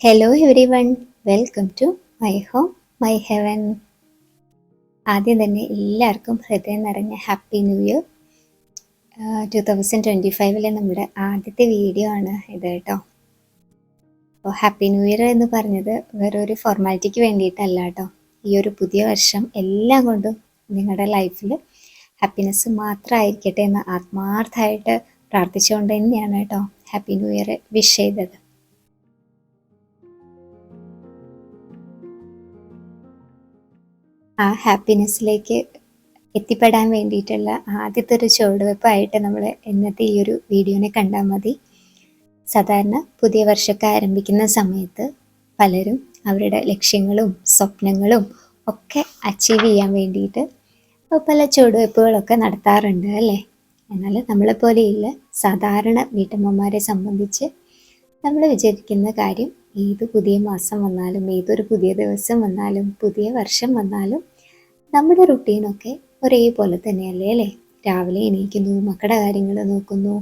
Hello everyone welcome to my home my heaven ആദ്യം തന്നെ എല്ലാവർക്കും ഹൃദയം നിറഞ്ഞ happy new year two thousand twenty ഫൈവിലെ നമ്മുടെ ആദ്യത്തെ വീഡിയോ ആണ് ഇത് കേട്ടോ. അപ്പോൾ ഹാപ്പി ന്യൂ ഇയർ എന്ന് പറഞ്ഞത് വേറൊരു ഫോർമാലിറ്റിക്ക് വേണ്ടിയിട്ടല്ല കേട്ടോ. ഈ ഒരു പുതിയ വർഷം എല്ലാം കൊണ്ടും നിങ്ങളുടെ ലൈഫിൽ ഹാപ്പിനെസ് മാത്രമായിരിക്കട്ടെ എന്ന് ആത്മാർത്ഥമായിട്ട് പ്രാർത്ഥിച്ചുകൊണ്ട് തന്നെയാണ് കേട്ടോ ഹാപ്പി ന്യൂ ഇയർ വിഷ് ചെയ്തത്. ആ ഹാപ്പിനെസ്സിലേക്ക് എത്തിപ്പെടാൻ വേണ്ടിയിട്ടുള്ള ആദ്യത്തെ ഒരു ചുവടുവെപ്പായിട്ട് നമ്മൾ ഇന്നത്തെ ഈ ഒരു വീഡിയോനെ കണ്ടാൽ മതി. സാധാരണ പുതിയ വർഷമൊക്കെ ആരംഭിക്കുന്ന സമയത്ത് പലരും അവരുടെ ലക്ഷ്യങ്ങളും സ്വപ്നങ്ങളും ഒക്കെ അച്ചീവ് ചെയ്യാൻ വേണ്ടിയിട്ട് പല ചുവടുവെപ്പുകളൊക്കെ നടത്താറുണ്ട് അല്ലേ? എന്നാൽ നമ്മളെപ്പോലെയുള്ള സാധാരണ വീട്ടമ്മമാരെ സംബന്ധിച്ച് നമ്മൾ വിചാരിക്കുന്ന കാര്യം ഏത് പുതിയ മാസം വന്നാലും ഏതൊരു പുതിയ ദിവസം വന്നാലും പുതിയ വർഷം വന്നാലും നമ്മുടെ റുട്ടീനൊക്കെ ഒരേപോലെ തന്നെയല്ലേ അല്ലേ? രാവിലെ എണീക്കുന്നു മക്കളുടെ കാര്യങ്ങൾ നോക്കുന്നു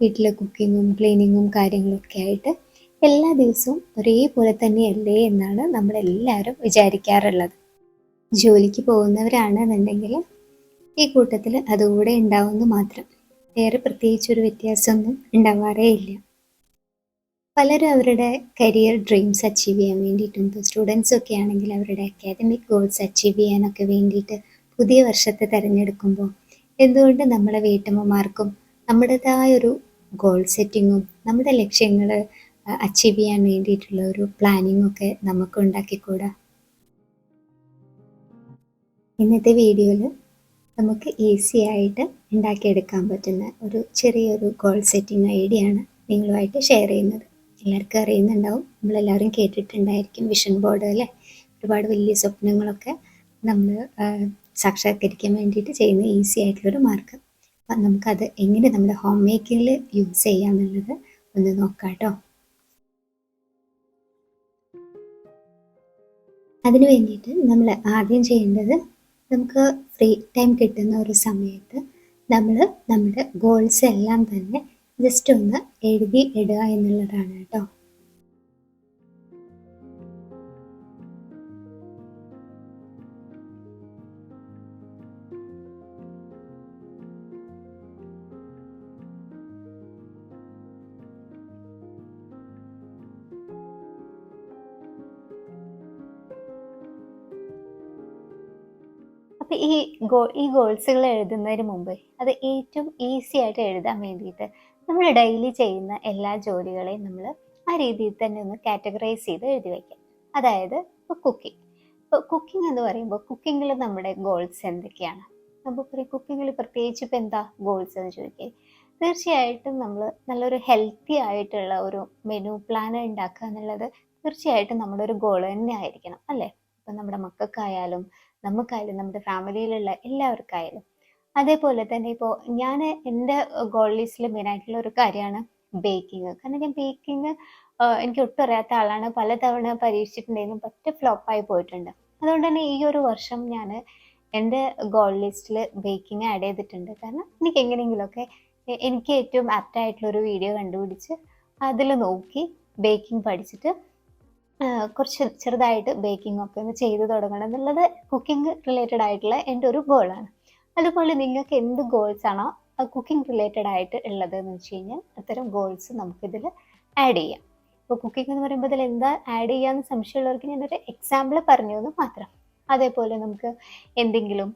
വീട്ടിലെ കുക്കിങ്ങും ക്ലീനിങ്ങും കാര്യങ്ങളൊക്കെ ആയിട്ട് എല്ലാ ദിവസവും ഒരേപോലെ തന്നെയല്ലേ എന്നാണ് നമ്മളെല്ലാവരും വിചാരിക്കാറുള്ളത്. ജോലിക്ക് പോകുന്നവരാണെന്നുണ്ടെങ്കിൽ ഈ കൂട്ടത്തിൽ അതുകൂടെ ഉണ്ടാവുമെന്ന് മാത്രം. വേറെ പ്രത്യേകിച്ചൊരു വ്യത്യാസമൊന്നും ഉണ്ടാവാറേ ഇല്ല. പലരും അവരുടെ കരിയർ ഡ്രീംസ് അച്ചീവ് ചെയ്യാൻ വേണ്ടിയിട്ടും ഇപ്പോൾ സ്റ്റുഡൻസ് ഒക്കെ ആണെങ്കിൽ അവരുടെ അക്കാദമിക് ഗോൾസ് അച്ചീവ് ചെയ്യാനൊക്കെ വേണ്ടിയിട്ട് പുതിയ വർഷത്തെ തിരഞ്ഞെടുക്കുമ്പോൾ എന്തുകൊണ്ട് നമ്മളെ വീട്ടമ്മമാർക്കും നമ്മുടേതായ ഒരു ഗോൾ സെറ്റിങ്ങും നമ്മുടെ ലക്ഷ്യങ്ങൾ അച്ചീവ് ചെയ്യാൻ വേണ്ടിയിട്ടുള്ള ഒരു പ്ലാനിങ് ഒക്കെ നമുക്ക് ഉണ്ടാക്കിക്കൂടാ? ഇന്നത്തെ വീഡിയോയിൽ നമുക്ക് ഈസി ആയിട്ട് ഉണ്ടാക്കിയെടുക്കാൻ പറ്റുന്ന ഒരു ചെറിയൊരു ഗോൾ സെറ്റിംഗ് ഐഡിയ ആണ് നിങ്ങളുമായിട്ട് ഷെയർ ചെയ്യുന്നത്. എല്ലാവർക്കും അറിയുന്നുണ്ടാവും. നമ്മളെല്ലാവരും കേട്ടിട്ടുണ്ടായിരിക്കും വിഷൻ ബോർഡ് അല്ലേ? ഒരുപാട് വലിയ സ്വപ്നങ്ങളൊക്കെ നമ്മൾ സാക്ഷാത്കരിക്കാൻ വേണ്ടിയിട്ട് ചെയ്യുന്ന ഈസി ആയിട്ടുള്ളൊരു മാർഗം അപ്പം നമുക്കത് എങ്ങനെ നമ്മുടെ ഹോം മേക്കിങ്ങിൽ യൂസ് ചെയ്യാമെന്നുള്ളത് ഒന്ന് നോക്കാം കേട്ടോ അതിന് വേണ്ടിയിട്ട് നമ്മൾ ആദ്യം ചെയ്യേണ്ടത് നമുക്ക് ഫ്രീ ടൈം കിട്ടുന്ന ഒരു സമയത്ത് നമ്മൾ നമ്മുടെ ഗോൾസ് എല്ലാം തന്നെ ജസ്റ്റ് ഒന്ന് എഴുതി ഇടുക എന്നുള്ളതാണ് കേട്ടോ. അപ്പോൾ ഈ ഗോ ഈ ഗോൾസുകൾ എഴുതുന്നതിന് മുമ്പ് അത് ഏറ്റവും ഈസി ആയിട്ട് എഴുതാൻ വേണ്ടിയിട്ട് നമ്മൾ ഡെയിലി ചെയ്യുന്ന എല്ലാ ജോലികളെയും നമ്മൾ ആ രീതിയിൽ തന്നെ ഒന്ന് കാറ്റഗറൈസ് ചെയ്ത് എഴുതി വയ്ക്കാം അതായത് ഇപ്പോൾ കുക്കിംഗ് ഇപ്പോൾ കുക്കിംഗ് എന്ന് പറയുമ്പോൾ കുക്കിങ്ങിൽ നമ്മുടെ ഗോൾസ് എന്തൊക്കെയാണ്? അപ്പോൾ പറയും കുക്കിങ്ങിൽ പ്രത്യേകിച്ച് ഇപ്പോൾ എന്താ ഗോൾസ് എന്ന് ചോദിക്കുക തീർച്ചയായിട്ടും നമ്മൾ നല്ലൊരു ഹെൽത്തി ആയിട്ടുള്ള ഒരു മെനു പ്ലാൻ ഉണ്ടാക്കുക എന്നുള്ളത് തീർച്ചയായിട്ടും നമ്മുടെ ഒരു ഗോൾ തന്നെ ആയിരിക്കണം അല്ലേ? ഇപ്പം നമ്മുടെ മക്കൾക്കായാലും നമുക്കായാലും നമ്മുടെ ഫാമിലിയിലുള്ള എല്ലാവർക്കായാലും. അതേപോലെ തന്നെ ഇപ്പോൾ ഞാൻ എന്റെ ഗോൾ ലിസ്റ്റിൽ മെയിനായിട്ടുള്ള ഒരു കാര്യമാണ് ബേക്കിംഗ് കാരണം ഞാൻ ബേക്കിംഗ് എനിക്ക് ഒട്ടും അറിയാത്ത ആളാണ്. പലതവണ പരീക്ഷിച്ചിട്ടുണ്ടെങ്കിലും പറ്റ ഫ്ലോപ്പായി പോയിട്ടുണ്ട്. അതുകൊണ്ട് തന്നെ ഈ ഒരു വർഷം ഞാൻ എന്റെ ഗോൾ ലിസ്റ്റിൽ ബേക്കിംഗ് ആഡ് ചെയ്തിട്ടുണ്ട്. കാരണം എനിക്ക് എങ്ങനെയെങ്കിലുമൊക്കെ എനിക്ക് ഏറ്റവും ആപ്റ്റായിട്ടുള്ളൊരു വീഡിയോ കണ്ടുപിടിച്ച് അതിൽ നോക്കി ബേക്കിംഗ് പഠിച്ചിട്ട് കുറച്ച് ചെറുതായിട്ട് ബേക്കിംഗ് ഒക്കെ ഒന്ന് ചെയ്തു തുടങ്ങണം എന്നുള്ളത് കുക്കിംഗ് റിലേറ്റഡ് ആയിട്ടുള്ള എന്റെ ഒരു ഗോളാണ് അതുപോലെ നിങ്ങൾക്ക് എന്ത് ഗോൾസ് ആണോ കുക്കിംഗ് റിലേറ്റഡ് ആയിട്ട് ഉള്ളത് എന്ന് വെച്ച് കഴിഞ്ഞാൽ അത്തരം ഗോൾസ് നമുക്കിതിൽ ആഡ് ചെയ്യാം. ഇപ്പോൾ കുക്കിംഗ് എന്ന് പറയുമ്പോൾ ഇതിൽ എന്താ ആഡ് ചെയ്യാമെന്ന് സംശയമുള്ളവർക്ക് ഞാനൊരു എക്സാമ്പിൾ പറഞ്ഞു എന്ന് മാത്രം. അതേപോലെ നമുക്ക് എന്തെങ്കിലും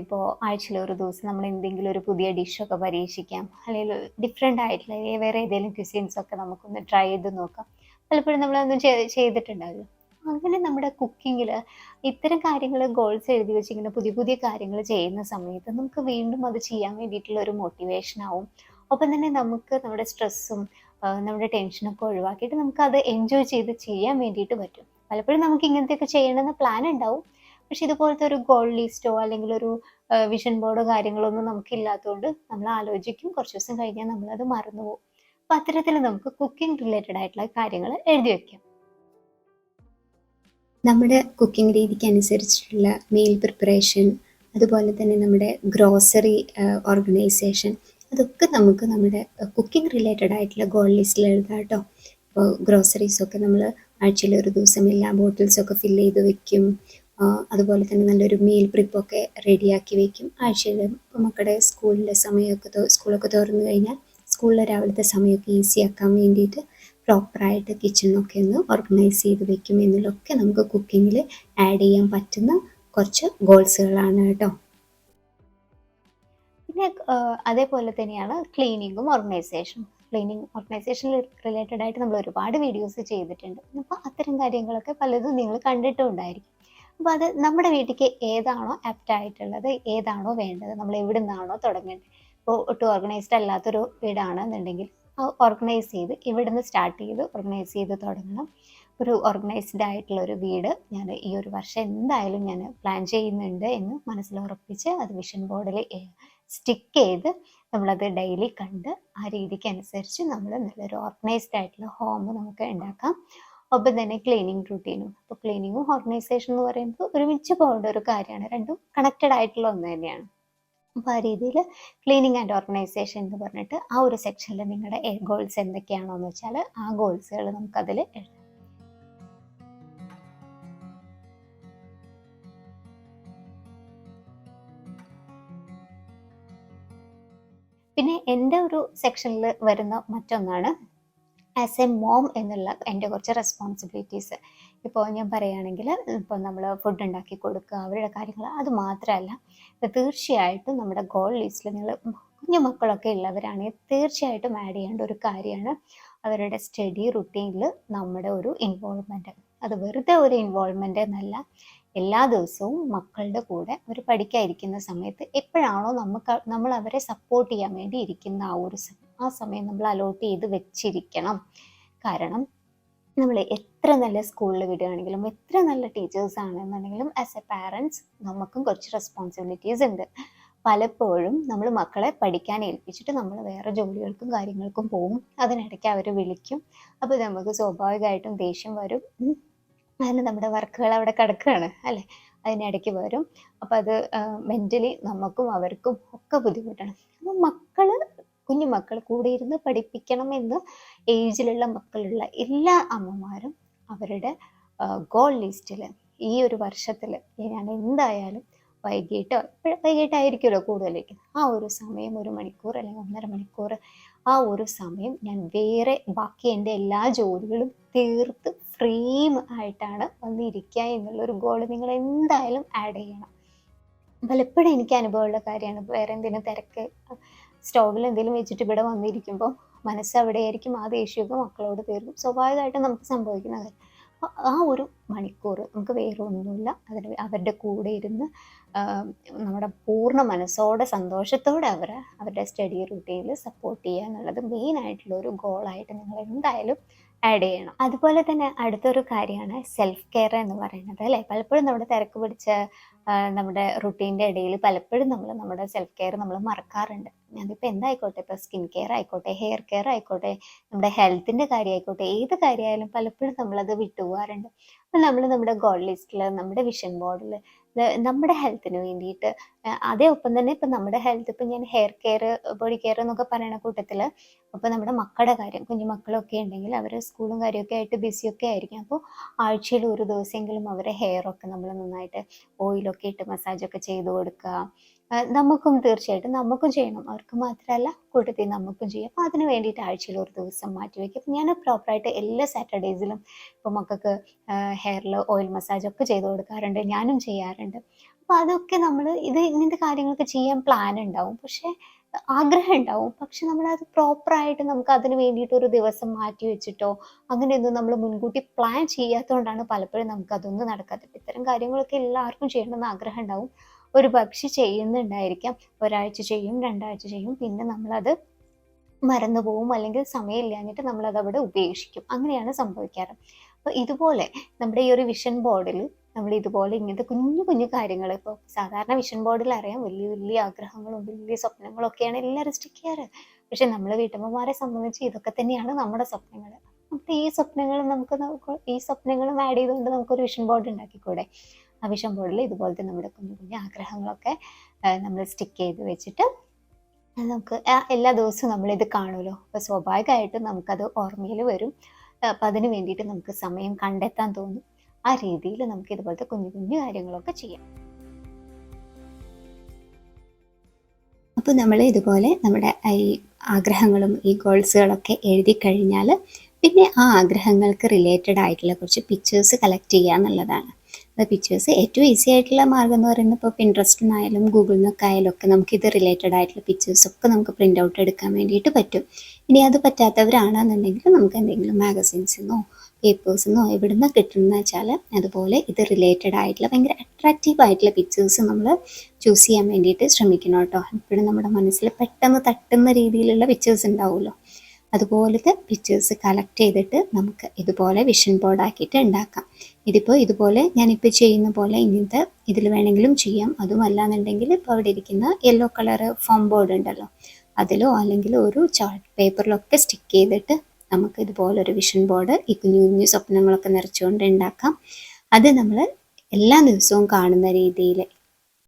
ഇപ്പോൾ ആഴ്ചയിൽ ഒരു ദിവസം നമ്മൾ എന്തെങ്കിലും ഒരു പുതിയ ഡിഷൊക്കെ പരീക്ഷിക്കാം അല്ലെങ്കിൽ ഡിഫറെന്റ് ആയിട്ടുള്ള വേറെ ഏതെങ്കിലും ക്യുസീൻസൊക്കെ നമുക്കൊന്ന് ട്രൈ ചെയ്ത് നോക്കാം. പലപ്പോഴും നമ്മളൊന്നും ചെയ്തിട്ടുണ്ടാവില്ല. അങ്ങനെ നമ്മുടെ കുക്കിങ്ങിൽ ഇത്തരം കാര്യങ്ങൾ ഗോൾസ് എഴുതി വെച്ച് ഇങ്ങനെ പുതിയ പുതിയ കാര്യങ്ങൾ ചെയ്യുന്ന സമയത്ത് നമുക്ക് വീണ്ടും അത് ചെയ്യാൻ വേണ്ടിയിട്ടുള്ള ഒരു മോട്ടിവേഷൻ ആവും. ഒപ്പം തന്നെ നമുക്ക് നമ്മുടെ സ്ട്രെസ്സും നമ്മുടെ ടെൻഷനൊക്കെ ഒഴിവാക്കിയിട്ട് നമുക്ക് അത് എൻജോയ് ചെയ്ത് ചെയ്യാൻ വേണ്ടിയിട്ട് പറ്റും. പലപ്പോഴും നമുക്ക് ഇങ്ങനത്തെയൊക്കെ ചെയ്യണമെന്ന് പ്ലാൻ ഉണ്ടാവും. പക്ഷെ ഇതുപോലത്തെ ഒരു ഗോൾ ലിസ്റ്റോ അല്ലെങ്കിൽ ഒരു വിഷൻ ബോർഡോ കാര്യങ്ങളോ ഒന്നും നമുക്ക് ഇല്ലാത്തതുകൊണ്ട് നമ്മൾ ആലോചിക്കും. കുറച്ച് ദിവസം കഴിഞ്ഞാൽ നമ്മളത് മറന്നു പോകും അപ്പം അത്തരത്തിൽ നമുക്ക് കുക്കിംഗ് റിലേറ്റഡ് ആയിട്ടുള്ള കാര്യങ്ങൾ എഴുതി വെക്കാം. നമ്മുടെ കുക്കിംഗ് രീതിക്ക് അനുസരിച്ചിട്ടുള്ള മീൽ പ്രിപ്പറേഷൻ അതുപോലെ തന്നെ നമ്മുടെ ഗ്രോസറി ഓർഗനൈസേഷൻ അതൊക്കെ നമുക്ക് നമ്മുടെ കുക്കിംഗ് റിലേറ്റഡ് ആയിട്ടുള്ള ഗോൾ ലിസ്റ്റിൽ എഴുതാം കേട്ടോ. ഇപ്പോൾ ഗ്രോസറീസൊക്കെ നമ്മൾ ആഴ്ചയിൽ ഒരു ദിവസം എല്ലാ ബോട്ടിൽസൊക്കെ ഫില്ല് ചെയ്ത് വെക്കും. അതുപോലെ തന്നെ നല്ലൊരു മീൽ പ്രിപ്പൊക്കെ റെഡിയാക്കി വെക്കും. ആഴ്ചയിൽ ഇപ്പോൾ മക്കളുടെ സ്കൂളിലെ സമയമൊക്കെ സ്കൂളൊക്കെ തുറന്നു കഴിഞ്ഞാൽ സ്കൂളിലെ രാവിലത്തെ സമയമൊക്കെ ഈസി ആക്കാൻ വേണ്ടിയിട്ട് പ്രോപ്പറായിട്ട് കിച്ചണൊക്കെ ഒന്ന് ഓർഗനൈസ് ചെയ്ത് വെക്കും. എന്നുള്ളതൊക്കെ നമുക്ക് കുക്കിങ്ങിൽ ആഡ് ചെയ്യാൻ പറ്റുന്ന കുറച്ച് ഗോൾസുകളാണ് കേട്ടോ. പിന്നെ അതേപോലെ തന്നെയാണ് ക്ലീനിങ്ങും ഓർഗനൈസേഷനും ക്ലീനിങ് ഓർഗനൈസേഷൻ റിലേറ്റഡ് ആയിട്ട് നമ്മൾ ഒരുപാട് വീഡിയോസ് ചെയ്തിട്ടുണ്ട്. അപ്പോൾ അത്തരം കാര്യങ്ങളൊക്കെ പലതും നിങ്ങൾ കണ്ടിട്ടും ഉണ്ടായിരിക്കും അപ്പോൾ അത് നമ്മുടെ വീട്ടിലേക്ക് ഏതാണോ ആപ്റ്റ് ആയിട്ടുള്ളത് ഏതാണോ വേണ്ടത് നമ്മൾ എവിടെ നിന്നാണോ തുടങ്ങേണ്ടത്. ഇപ്പോൾ ഒട്ടും ഓർഗനൈസ്ഡ് അല്ലാത്തൊരു വീടാണെന്നുണ്ടെങ്കിൽ ഓർഗനൈസ് ചെയ്ത് ഇവിടുന്ന് സ്റ്റാർട്ട് ചെയ്ത് ഓർഗനൈസ് ചെയ്ത് തുടങ്ങണം. ഒരു ഓർഗനൈസ്ഡ് ആയിട്ടുള്ള ഒരു വീട്. ഞാൻ ഈ ഒരു വർഷം എന്തായാലും ഞാൻ പ്ലാൻ ചെയ്യുന്നുണ്ട് എന്ന് മനസ്സിൽ ഉറപ്പിച്ച് അത് വിഷൻ ബോർഡിൽ സ്റ്റിക്ക് ചെയ്ത് നമ്മളത് ഡെയിലി കണ്ട് ആ രീതിക്ക് അനുസരിച്ച് നമ്മൾ നല്ലൊരു ഓർഗനൈസ്ഡ് ആയിട്ടുള്ള ഹോം നമുക്ക് ഉണ്ടാക്കാം. ഒപ്പം തന്നെ ക്ലീനിങ് റുട്ടീനും അപ്പോൾ ക്ലീനിങ്ങും ഓർഗനൈസേഷൻ എന്ന് പറയുമ്പോൾ ഒരുമിച്ച് പോകേണ്ട ഒരു കാര്യമാണ്. രണ്ടും കണക്റ്റഡ് ആയിട്ടുള്ള ഒന്ന് തന്നെയാണ്. അപ്പോൾ ആ രീതിയിൽ ക്ലീനിങ് ആൻഡ് ഓർഗനൈസേഷൻ എന്ന് പറഞ്ഞിട്ട് ആ ഒരു സെക്ഷനിൽ നിങ്ങളുടെ ഗോൾസ് എന്തൊക്കെയാണോ എന്ന് വെച്ചാൽ ആ ഗോൾസുകൾ നമുക്കതിൽ എഴുതാം. പിന്നെ എന്റെ ഒരു സെക്ഷനിൽ വരുന്ന മറ്റൊന്നാണ് ആസ് എ മോം എന്നുള്ള എന്റെ കുറച്ച് റെസ്പോൺസിബിലിറ്റീസ് ഇപ്പോൾ ഞാൻ പറയുകയാണെങ്കിൽ ഇപ്പോൾ നമ്മൾ ഫുഡ് ഉണ്ടാക്കി കൊടുക്കുക അവരുടെ കാര്യങ്ങൾ അത് മാത്രമല്ല തീർച്ചയായിട്ടും നമ്മുടെ ഗോൾ ലിസ്റ്റിൽ നിങ്ങൾ കുഞ്ഞു മക്കളൊക്കെ ഉള്ളവരാണെങ്കിൽ തീർച്ചയായിട്ടും ആഡ് ചെയ്യേണ്ട ഒരു കാര്യമാണ് അവരുടെ സ്റ്റഡി റുട്ടീനിൽ നമ്മുടെ ഒരു ഇൻവോൾവ്മെന്റ് അത് വെറുതെ ഒരു ഇൻവോൾവ്മെന്റ് എന്നല്ല എല്ലാ ദിവസവും മക്കളുടെ കൂടെ അവർ പഠിക്കാതിരിക്കുന്ന സമയത്ത് എപ്പോഴാണോ നമുക്ക് നമ്മൾ അവരെ സപ്പോർട്ട് ചെയ്യാൻ വേണ്ടി ഇരിക്കുന്ന ആ ഒരു ആ സമയം നമ്മൾ അലോട്ട് ചെയ്ത് വെച്ചിരിക്കണം. കാരണം നമ്മൾ എത്ര നല്ല സ്കൂളിൽ വിടുകയാണെങ്കിലും എത്ര നല്ല ടീച്ചേഴ്സ് ആണെന്നുണ്ടെങ്കിലും ആസ് എ പാരൻസ് നമുക്കും കുറച്ച് റെസ്പോൺസിബിലിറ്റീസ് ഉണ്ട്. പലപ്പോഴും നമ്മൾ മക്കളെ പഠിക്കാൻ ഏൽപ്പിച്ചിട്ട് നമ്മൾ വേറെ ജോലികൾക്കും കാര്യങ്ങൾക്കും പോകും അതിനിടയ്ക്ക് അവർ വിളിക്കും. അപ്പോൾ നമുക്ക് സ്വാഭാവികമായിട്ടും ദേഷ്യം വരും. അതിന് നമ്മുടെ വർക്കുകൾ അവിടെ കിടക്കുകയാണ് അല്ലേ? അതിനിടയ്ക്ക് വരും. അപ്പം അത് മെന്റലി നമുക്കും അവർക്കും ഒക്കെ ബുദ്ധിമുട്ടാണ്. അപ്പം മക്കൾ കുഞ്ഞു മക്കൾ കൂടെ ഇരുന്ന് പഠിപ്പിക്കണം എന്ന് ഏജിലുള്ള മക്കളുള്ള എല്ലാ അമ്മമാരും അവരുടെ ഗോൾ ലിസ്റ്റിൽ ഈ ഒരു വർഷത്തിൽ ഞാൻ എന്തായാലും വൈകിട്ടോ വൈകിട്ടായിരിക്കുമല്ലോ കൂടുതലേക്ക്. ആ ഒരു സമയം ഒരു മണിക്കൂർ അല്ലെങ്കിൽ ഒന്നര മണിക്കൂർ ആ ഒരു സമയം ഞാൻ വേറെ ബാക്കി എന്റെ എല്ലാ ജോലികളും തീർത്ത് ഫ്രീം ആയിട്ടാണ് വന്നിരിക്കുക എന്നുള്ളൊരു ഗോൾ നിങ്ങൾ എന്തായാലും ആഡ് ചെയ്യണം. പലപ്പോഴും എനിക്ക് അനുഭവമുള്ള കാര്യമാണ്. വേറെ എന്തെങ്കിലും തിരക്ക് സ്റ്റോവിൽ എന്തെങ്കിലും വെച്ചിട്ട് ഇവിടെ വന്നിരിക്കുമ്പോൾ മനസ്സ് അവിടെയായിരിക്കും ആ ദേഷ്യമൊക്കെ മക്കളോട് തീർക്കും. സ്വാഭാവികമായിട്ടും നമുക്ക് സംഭവിക്കുന്ന കാര്യം. ആ ഒരു മണിക്കൂർ നമുക്ക് വേറെ ഒന്നുമില്ല. അതിന് അവരുടെ കൂടെ ഇരുന്ന് നമ്മുടെ പൂർണ മനസ്സോടെ സന്തോഷത്തോടെ അവരെ അവരുടെ സ്റ്റഡി റുട്ടീനിൽ സപ്പോർട്ട് ചെയ്യുക എന്നുള്ളത് മെയിൻ ആയിട്ടുള്ള ഒരു ഗോളായിട്ട് നിങ്ങൾ എന്തായാലും ആഡ് ചെയ്യണം. അതുപോലെ തന്നെ അടുത്തൊരു കാര്യമാണ് സെൽഫ് കെയർ എന്ന് പറയുന്നത് അല്ലേ? പലപ്പോഴും നമ്മുടെ തിരക്ക് പിടിച്ച നമ്മുടെ റുട്ടീന്റെ ഇടയിൽ പലപ്പോഴും നമ്മൾ നമ്മുടെ സെൽഫ് കെയർ നമ്മൾ മറക്കാറുണ്ട്. അതിപ്പോൾ എന്തായിക്കോട്ടെ? ഇപ്പോൾ സ്കിൻ കെയർ ആയിക്കോട്ടെ ഹെയർ കെയർ ആയിക്കോട്ടെ നമ്മുടെ ഹെൽത്തിന്റെ കാര്യമായിക്കോട്ടെ ഏത് കാര്യമായാലും പലപ്പോഴും നമ്മളത് വിട്ടുപോകാറുണ്ട്. അപ്പം നമ്മൾ നമ്മുടെ ഗോൾ ലിസ്റ്റിൽ നമ്മുടെ വിഷൻ ബോർഡിൽ നമ്മുടെ ഹെൽത്തിന് വേണ്ടിയിട്ട്. അതേ ഒപ്പം തന്നെ ഇപ്പം നമ്മുടെ ഹെൽത്ത് ഇപ്പം ഞാൻ ഹെയർ കെയർ ബോഡി കെയർ എന്നൊക്കെ പറയുന്ന കൂട്ടത്തിൽ അപ്പോൾ നമ്മുടെ മക്കളുടെ കാര്യം കുഞ്ഞു മക്കളൊക്കെ ഉണ്ടെങ്കിൽ അവർ സ്കൂളും കാര്യമൊക്കെ ആയിട്ട് ബിസിയൊക്കെ ആയിരിക്കും. അപ്പോൾ ആഴ്ചയിൽ ഒരു ദിവസമെങ്കിലും അവരെ ഹെയറൊക്കെ നമ്മൾ നന്നായിട്ട് ഓയിലൊക്കെ ഇട്ട് മസാജൊക്കെ ചെയ്ത് കൊടുക്കുക. നമുക്കും തീർച്ചയായിട്ടും നമുക്കും ചെയ്യണം. അവർക്ക് മാത്രമല്ല കൂട്ടത്തിൽ നമുക്കും ചെയ്യാം. അപ്പോൾ അതിന് വേണ്ടിയിട്ട് ആഴ്ചയിൽ ഒരു ദിവസം മാറ്റി വയ്ക്കും. അപ്പം ഞാൻ പ്രോപ്പറായിട്ട് എല്ലാ സാറ്റർഡേയ്സിലും ഇപ്പോൾ മക്കൾക്ക് ഹെയറിൽ ഓയിൽ മസാജ് ഒക്കെ ചെയ്ത് കൊടുക്കാറുണ്ട്. ഞാനും ചെയ്യാറുണ്ട്. അപ്പോൾ അതൊക്കെ നമ്മൾ ഇത് ഇങ്ങനത്തെ കാര്യങ്ങളൊക്കെ ചെയ്യാൻ പ്ലാൻ ഉണ്ടാവും. പക്ഷേ ആഗ്രഹം ഉണ്ടാവും. പക്ഷെ നമ്മളത് പ്രോപ്പറായിട്ട് നമുക്ക് അതിന് വേണ്ടിയിട്ട് ഒരു ദിവസം മാറ്റി വെച്ചിട്ടോ അങ്ങനെയൊന്നും നമ്മൾ മുൻകൂട്ടി പ്ലാൻ ചെയ്യാത്തതുകൊണ്ടാണ് പലപ്പോഴും നമുക്ക് അതൊന്നും നടക്കാത്തത്. ഇത്തരം കാര്യങ്ങളൊക്കെ എല്ലാവർക്കും ചെയ്യണമെന്ന് ആഗ്രഹം ഉണ്ടാവും. ഒരു പക്ഷി ചെയ്യുന്നുണ്ടായിരിക്കാം. ഒരാഴ്ച ചെയ്യും രണ്ടാഴ്ച ചെയ്യും. പിന്നെ നമ്മളത് മറന്നു പോവും അല്ലെങ്കിൽ സമയമില്ലാഞ്ഞിട്ട് നമ്മളത് അവിടെ ഉപേക്ഷിക്കും. അങ്ങനെയാണ് സംഭവിക്കാറ്. അപ്പോൾ ഇതുപോലെ നമ്മുടെ ഈ ഒരു വിഷൻ ബോർഡിൽ നമ്മൾ ഇതുപോലെ ഇങ്ങനത്തെ കുഞ്ഞു കുഞ്ഞു കാര്യങ്ങൾ ഇപ്പോൾ സാധാരണ വിഷൻ ബോർഡിൽ അറിയാം. വലിയ വലിയ ആഗ്രഹങ്ങളും വലിയ സ്വപ്നങ്ങളും ഒക്കെയാണ് എല്ലാവരും സ്റ്റിക്കാറ് പക്ഷെ നമ്മൾ വീട്ടമ്മമാരെ സംബന്ധിച്ച് ഇതൊക്കെ തന്നെയാണ് നമ്മുടെ സ്വപ്നങ്ങൾ അപ്പോൾ ഈ സ്വപ്നങ്ങൾ നമുക്ക് ഈ സ്വപ്നങ്ങളും ആഡ് ചെയ്തുകൊണ്ട് നമുക്കൊരു വിഷൻ ബോർഡ് ഉണ്ടാക്കിക്കൂടെ? ആ വിഷൻ ബോർഡിൽ ഇതുപോലത്തെ നമ്മുടെ കുഞ്ഞു കുഞ്ഞു ആഗ്രഹങ്ങളൊക്കെ നമ്മൾ സ്റ്റിക്ക് ചെയ്ത് വെച്ചിട്ട് നമുക്ക് എല്ലാ ദിവസവും നമ്മളിത് കാണുമല്ലോ അപ്പോൾ സ്വാഭാവികമായിട്ടും നമുക്കത് ഓർമ്മയിൽ വരും. അപ്പം അതിന് വേണ്ടിയിട്ട് നമുക്ക് സമയം കണ്ടെത്താൻ തോന്നും. ആ രീതിയിൽ നമുക്ക് ഇതുപോലത്തെ കുഞ്ഞു കുഞ്ഞു കാര്യങ്ങളൊക്കെ ചെയ്യാം. അപ്പോൾ നമ്മൾ ഇതുപോലെ നമ്മുടെ ഈ ആഗ്രഹങ്ങളും ഈ ഗോൾസുകളൊക്കെ എഴുതി കഴിഞ്ഞാൽ പിന്നെ ആ ആഗ്രഹങ്ങൾക്ക് റിലേറ്റഡ് ആയിട്ടുള്ള കുറച്ച് പിക്ചേഴ്സ് കളക്ട് ചെയ്യുക എന്നുള്ളതാണ് പിക്ചേഴ്സ് ഏറ്റവും ഈസി ആയിട്ടുള്ള മാർഗം എന്ന് പറയുന്നത് ഇപ്പോൾ പിൻട്രസ്റ്റിനായാലും ഗൂഗിളിൽ നിന്നൊക്കെ ആയാലും ഒക്കെ നമുക്ക് ഇത് റിലേറ്റഡ് ആയിട്ടുള്ള പിക്ചേഴ്സ് ഒക്കെ നമുക്ക് പ്രിന്റ് ഔട്ട് എടുക്കാൻ വേണ്ടിയിട്ട് പറ്റും. ഇനി അത് പറ്റാത്തവരാണെന്നുണ്ടെങ്കിൽ നമുക്ക് എന്തെങ്കിലും മാഗസിൻസിന്നോ പേപ്പേഴ്സിന്നോ എവിടെ നിന്ന് കിട്ടുന്നത് വെച്ചാൽ അതുപോലെ ഇത് റിലേറ്റഡ് ആയിട്ടുള്ള ഭയങ്കര അട്രാക്റ്റീവ് ആയിട്ടുള്ള പിക്ചേഴ്സ് നമ്മൾ ചൂസ് ചെയ്യാൻ വേണ്ടിയിട്ട് ശ്രമിക്കണം കേട്ടോ. എപ്പോഴും നമ്മുടെ മനസ്സിൽ പെട്ടെന്ന് തട്ടുന്ന രീതിയിലുള്ള പിക്ചേഴ്സ് ഉണ്ടാവുമല്ലോ. അതുപോലത്തെ പിക്ചേഴ്സ് കളക്ട് ചെയ്തിട്ട് നമുക്ക് ഇതുപോലെ വിഷൻ ബോർഡ് ആക്കിയിട്ട് ഉണ്ടാക്കാം. ഇതിപ്പോൾ ഇതുപോലെ ഞാനിപ്പോൾ ചെയ്യുന്ന പോലെ ഇങ്ങനത്തെ ഇതിൽ വേണമെങ്കിലും ചെയ്യാം. അതുമല്ല എന്നുണ്ടെങ്കിൽ ഇപ്പോൾ അവിടെ ഇരിക്കുന്ന യെല്ലോ കളർ ഫോം ബോർഡ് ഉണ്ടല്ലോ അതിലോ അല്ലെങ്കിൽ ഒരു ചാർട്ട് പേപ്പറിലൊക്കെ സ്റ്റിക്ക് ചെയ്തിട്ട് നമുക്ക് ഇതുപോലെ ഒരു വിഷൻ ബോർഡ് ഈ കുഞ്ഞു കുഞ്ഞു സ്വപ്നങ്ങളൊക്കെ നിറച്ചുകൊണ്ട് ഉണ്ടാക്കാം. അത് നമ്മൾ എല്ലാ ദിവസവും കാണുന്ന രീതിയിൽ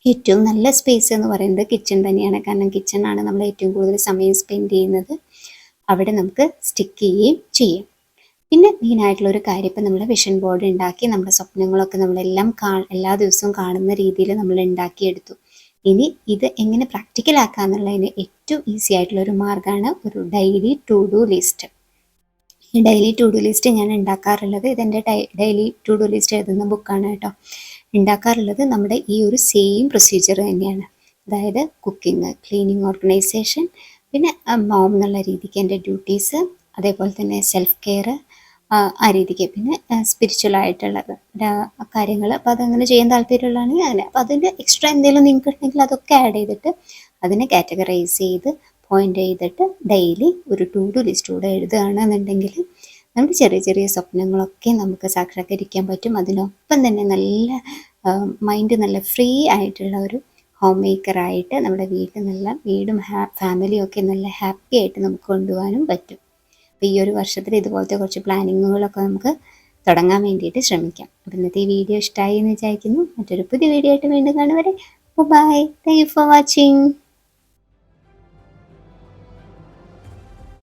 ഏറ്റവും നല്ല സ്പേസ് എന്ന് പറയുന്നത് കിച്ചൺ തന്നെയാണ്. കാരണം കിച്ചൺ ആണ് നമ്മൾ ഏറ്റവും കൂടുതൽ സമയം സ്പെൻഡ് ചെയ്യുന്നത്. അവിടെ നമുക്ക് സ്റ്റിക്ക് ചെയ്യുകയും ചെയ്യും. പിന്നെ മെയിനായിട്ടുള്ള ഒരു കാര്യം ഇപ്പം നമ്മൾ വിഷൻ ബോർഡ് ഉണ്ടാക്കി നമ്മുടെ സ്വപ്നങ്ങളൊക്കെ നമ്മളെല്ലാം കാ എല്ലാ ദിവസവും കാണുന്ന രീതിയിൽ നമ്മൾ ഉണ്ടാക്കിയെടുത്തു ഇനി ഇത് എങ്ങനെ പ്രാക്ടിക്കൽ ആക്കാന്നുള്ളതിന് ഏറ്റവും ഈസി ആയിട്ടുള്ള ഒരു മാർഗമാണ് ഒരു ഡെയിലി ടു ഡു ലിസ്റ്റ് ഈ ഡെയിലി ടു ഡു ലിസ്റ്റ് ഞാൻ ഉണ്ടാക്കാറുള്ളത് ഇതെന്റെ ഡെയിലി ടു ഡു ലിസ്റ്റ് എഴുതുന്ന ബുക്കാണ് കേട്ടോ. ഉണ്ടാക്കാറുള്ളത് നമ്മുടെ ഈ ഒരു സെയിം പ്രൊസീജിയർ തന്നെയാണ്. അതായത് കുക്കിംഗ് ക്ലീനിങ് ഓർഗനൈസേഷൻ പിന്നെ മോം എന്നുള്ള രീതിക്ക് എന്റെ ഡ്യൂട്ടീസ് അതേപോലെ തന്നെ സെൽഫ് കെയർ ആ രീതിക്ക്. പിന്നെ സ്പിരിച്വൽ ആയിട്ടുള്ളത്. കാര്യങ്ങൾ അപ്പോൾ അതങ്ങനെ ചെയ്യാൻ താല്പര്യമുള്ളതാണെങ്കിൽ അങ്ങനെ. അപ്പോൾ അതിന്റെ എക്സ്ട്രാ എന്തെങ്കിലും നിങ്ങൾക്ക് ഉണ്ടെങ്കിൽ അതൊക്കെ ആഡ് ചെയ്തിട്ട് അതിനെ കാറ്റഗറൈസ് ചെയ്ത് പോയിന്റ് ചെയ്തിട്ട് ഡെയിലി ഒരു ടു ഡു ലിസ്റ്റ് കൂടെ എഴുതുകയാണെന്നുണ്ടെങ്കിൽ നമ്മുടെ ചെറിയ ചെറിയ സ്വപ്നങ്ങളൊക്കെ നമുക്ക് സാക്ഷാത്കരിക്കാൻ പറ്റും. അതിനൊപ്പം തന്നെ നല്ല മൈൻഡ് നല്ല ഫ്രീ ആയിട്ടുള്ള ഒരു ഹോം മേക്കറായിട്ട് നമ്മുടെ വീട്ടിൽ നല്ല വീടും ഫാമിലിയും ഒക്കെ നല്ല ഹാപ്പി ആയിട്ട് നമുക്ക് കൊണ്ടുപോകാനും പറ്റും. അപ്പോൾ ഈ ഒരു വർഷത്തിൽ ഇതുപോലത്തെ കുറച്ച് പ്ലാനിങ്ങുകളൊക്കെ നമുക്ക് തുടങ്ങാൻ വേണ്ടിയിട്ട് ശ്രമിക്കാം. അപ്പോൾ ഇന്നത്തെ ഈ വീഡിയോ ഇഷ്ടമായി എന്ന് വിചാരിക്കുന്നു. മറ്റൊരു പുതിയ വീഡിയോ ആയിട്ട് വീണ്ടും കാണുവരെ bye thank you for watching